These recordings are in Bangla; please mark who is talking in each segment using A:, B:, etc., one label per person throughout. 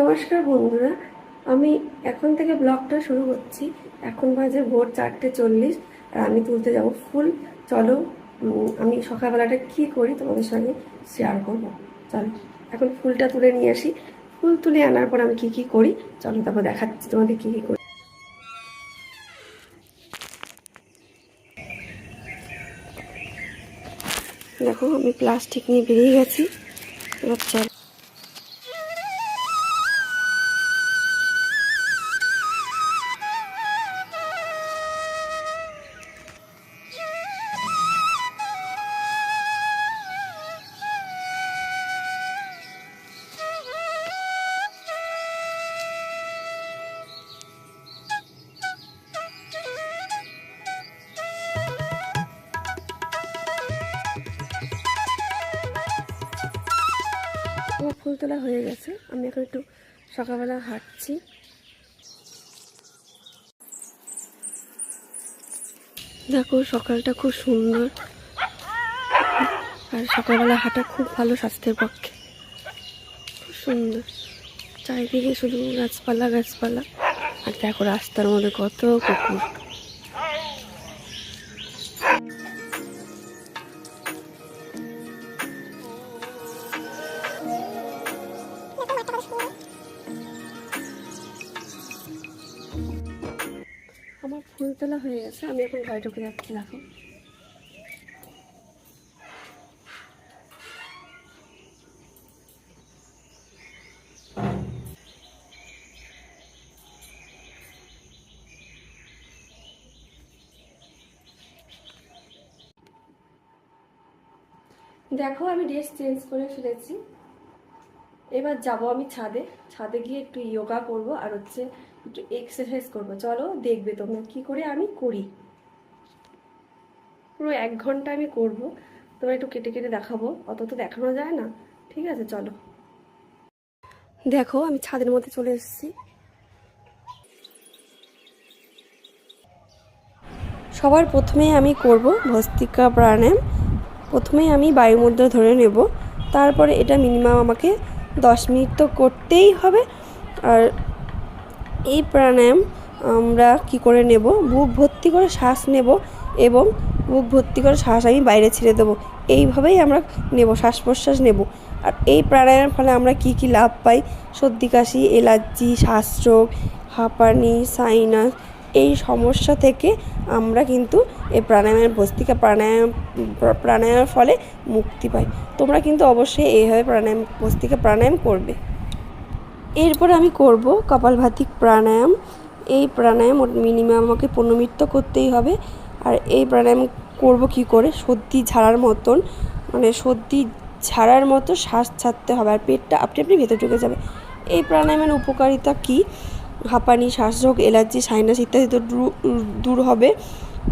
A: নমস্কার বন্ধুরা, আমি এখন থেকে ব্লগটা শুরু করছি। এখন বাজে ভোর চারটে চল্লিশ, আর আমি তুলতে যাব ফুল। চলো আমি সকালবেলাটা কি করি তোমাদের সঙ্গে শেয়ার করব। চলো, এখন ফুলটা তুলে নিয়ে আসি। ফুল তুলে আনার পর আমি কি কি করি? চলো তারপর দেখাচ্ছি তোমাদের কি কি করি। দেখো, আমি প্লাস্টিক নিয়ে বেরিয়ে গেছি। এবার চল। ফুল তোলা হয়ে গেছে। আমি এখন একটু সকালবেলা হাঁটছি। দেখো, সকালটা খুব সুন্দর। আর সকালবেলা হাঁটা খুব ভালো স্বাস্থ্যের পক্ষে। খুব সুন্দর। চারিদিকে শুধু গাছপালা গাছপালা। আর দেখো রাস্তার মধ্যে কত কুকুর। ফুল তোলা হয়ে গেছে, আমি এখন ঘরে ঢুকে যাচ্ছি, দেখো। দেখো, আমি ড্রেস চেঞ্জ করে ফেলেছি। এবার যাব আমি ছাদে। ছাদে গিয়ে একটু ইয়োগা করব, আর হচ্ছে এক্সারসাইজ করব। চলো, দেখবে তোমরা কি করে আমি করি। পুরো এক ঘণ্টা আমি করব। তোমরা একটু কেটে কেটে দেখাবো। অত তো দেখানো যায় না। ঠিক আছে, চলো। দেখো, আমি ছাদের মধ্যে চলে এসেছি। সবার প্রথমে আমি করব ভস্তিকা প্রাণায়াম। প্রথমে আমি বায়ুমুদ্রা ধরে নেব। তারপরে এটা মিনিমাম আমাকে দশ মিনিট তো করতেই হবে। আর এই প্রাণায়াম আমরা কি করে নেব? বুক ভর্তি করে শ্বাস নেব এবং বুক ভর্তি করে শ্বাস আমি বাইরে ছেড়ে দেবো। এইভাবেই আমরা নেব, শ্বাস প্রশ্বাস নেব। আর এই প্রাণায়ামের ফলে আমরা কি কি লাভ পাই? সর্দি, কাশি, এলার্জি, শ্বাসরোগ, হাঁপানি, সাইনাস এই সমস্যা থেকে আমরা কিন্তু এই প্রাণায়ামের ভস্তিকা প্রাণায়াম, প্রাণায়ামের ফলে মুক্তি পাই। তোমরা কিন্তু অবশ্যই এইভাবে প্রাণায়াম ভস্তিকা প্রাণায়াম করবে। এরপর আমি করব কপালভাতিক প্রাণায়াম। এই প্রাণায়াম মিনিমাম আমাকে পনেরো করতেই হবে। আর এই প্রাণায়াম করব কি করে? সর্দি ঝাড়ার মতন। মানে সর্দি ঝাড়ার মতো শ্বাস ছাড়তে হবে। আর পেটটা আপনি আপনি ভেতরে ঢুকে যাবে। এই প্রাণায়ামের উপকারিতা কী? হাঁপানি, শ্বাসরোগ এলার্জি সাইনাস ইত্যাদি তো দূর- হবে।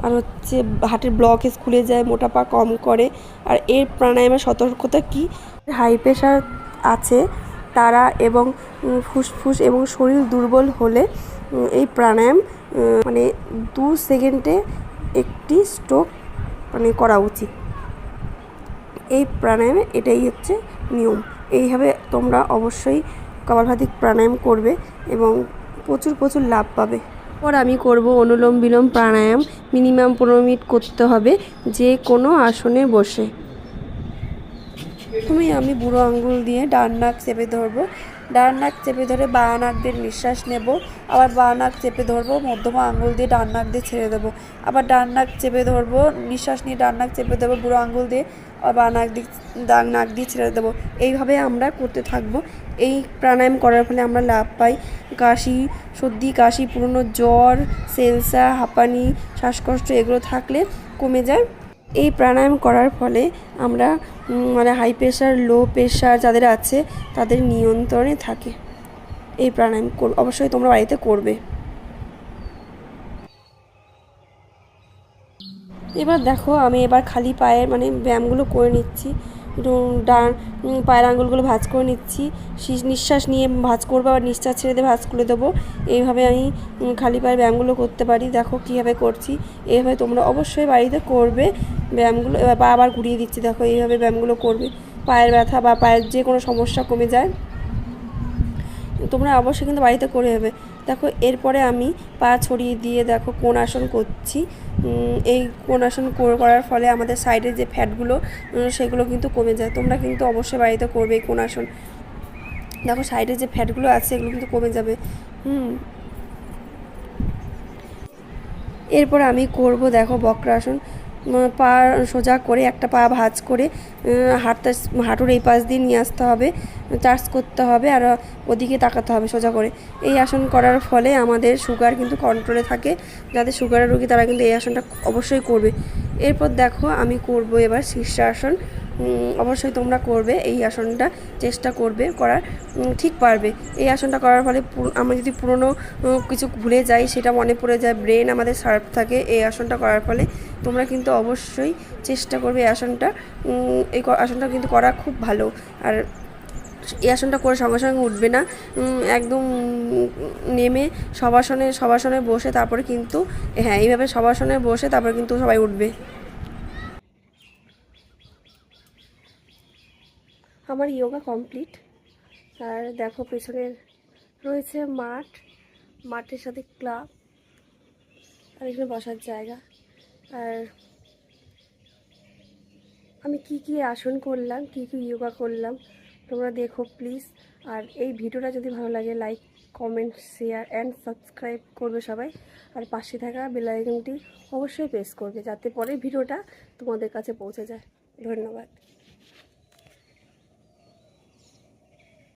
A: আর হচ্ছে হার্টের ব্লকেজ খুলে যায়, মোটাপা কম করে। আর এর প্রাণায়ামের সতর্কতা কি? হাই প্রেশার আছে। তারা এবং ফুসফুস এবং শরীর দুর্বল হলে এই প্রাণায়াম মানে দু সেকেন্ডে একটি স্ট্রোক মানে করা উচিত। এই প্রাণায়ামে এটাই হচ্ছে নিয়ম। এইভাবে তোমরা অবশ্যই কপালভাতিক প্রাণায়াম করবে এবং প্রচুর প্রচুর লাভ পাবে। পর আমি করব অনুলোম বিলোম প্রাণায়াম। মিনিমাম পনেরো মিনিট করতে হবে যে কোনো আসনে বসে। প্রথমেই আমি বুড়ো আঙ্গুল দিয়ে ডান নাক চেপে ধরবো। ডান নাক চেপে ধরে বাঁ নাক দিয়ে নিঃশ্বাস নেব। আবার বাঁ নাক চেপে ধরবো, মধ্যমা আঙ্গুল দিয়ে ডান নাক দিয়ে ছেড়ে দেবো। আবার ডান নাক চেপে ধরবো, নিঃশ্বাস নিয়ে ডান নাক চেপে দেবো বুড়ো আঙ্গুল দিয়ে আবার বাঁ নাক দিয়ে ডান নাক দিয়ে ছেড়ে দেবো। এইভাবে আমরা করতে থাকব। এই প্রাণায়াম করার ফলে আমরা লাভ পাই। কাশি, সর্দি, কাশি, পুরনো জ্বর, সেলসা, হাঁপানি, শ্বাসকষ্ট এগুলো থাকলে কমে যায়। এই প্রাণায়াম করার ফলে আমরা মানে হাই প্রেশার লো প্রেশার যাদের আছে, তাদের নিয়ন্ত্রণে থাকে। এই প্রাণায়াম কর- অবশ্যই তোমরা বাড়িতে করবে। এবার দেখো, আমি এবার খালি পায়ের মানে ব্যায়ামগুলো করে নিচ্ছি। ডান পায়ের আঙুলগুলো ভাঁজ করে নিচ্ছি। নিঃশ্বাস নিয়ে ভাঁজ করব আবার নিঃশ্বাস ছেড়ে দিয়ে ভাঁজ করে দেবো। এইভাবে আমি খালি পায়ের ব্যায়ামগুলো করতে পারি। দেখো কীভাবে করছি। এইভাবে তোমরা অবশ্যই বাড়িতে করবে ব্যায়ামগুলো। এবার পা আবার ঘুরিয়ে দিচ্ছি। দেখো এইভাবে ব্যায়ামগুলো করবে। পায়ের ব্যথা বা পায়ের যে কোনো সমস্যা কমে যায়। তোমরা অবশ্যই কিন্তু বাড়িতে করে নেবে। দেখো, এরপরে আমি পা ছড়িয়ে দিয়ে দেখো কোন আসন করছি। এই কোন আসন করার ফলে আমাদের সাইডের যে ফ্যাটগুলো সেগুলো কিন্তু কমে যায়। তোমরা কিন্তু অবশ্যই বাড়িতে করবে কোন আসন। দেখো সাইডে যে ফ্যাটগুলো আছে, এগুলো কিন্তু কমে যাবে। হুম। এরপর আমি করব, দেখো, বক্রাসন। পা সোজা করে একটা পা ভাজ করে হাঁটতে হাঁটুর এই পাশ দিয়ে নিয়ে আসতে হবে চার্জ করতে হবে আর ওদিকে তাকাতে হবে সোজা করে। এই আসন করার ফলে আমাদের সুগার কিন্তু কন্ট্রোলে থাকে। যাদের সুগারের রোগী তারা কিন্তু এই আসনটা অবশ্যই করবে। এরপর দেখো আমি করব এবার শীর্ষাসন। অবশ্যই তোমরা করবে, এই আসনটা চেষ্টা করবে করার ঠিক পারবে। এই আসনটা করার ফলে আমরা যদি পুরনো কিছু ভুলে যাই, সেটা মনে পড়ে যায় ব্রেন আমাদের শার্প থাকে, এই আসনটা করার ফলে তোমরা কিন্তু অবশ্যই চেষ্টা করবে এই আসনটা এই আসনটা কিন্তু করা খুব ভালো। আর এই আসনটা করে সঙ্গে সঙ্গে উঠবে না একদম নেমে সবাসনে সবাসনে বসে তারপরে কিন্তু হ্যাঁ এইভাবে সবাসনে বসে তারপরে কিন্তু সবাই উঠবে। আমার ইয়োগা কমপ্লিট আর দেখো পেছনের রয়েছে মাঠ। মাঠের সাথে ক্লাব আর এখানে বসার জায়গা। আর আমি কি কি আসন করলাম, কি কি ইয়োগা করলাম, তোমরা দেখো প্লিজ আর এই ভিডিওটা যদি ভালো লাগে like comment share and subscribe করবে সবাই। আর পাশে থাকা বেল আইকনটি অবশ্যই প্রেস করবে, যাতে পরের ভিডিওটা তোমাদের কাছে পৌঁছে যায়। ধন্যবাদ।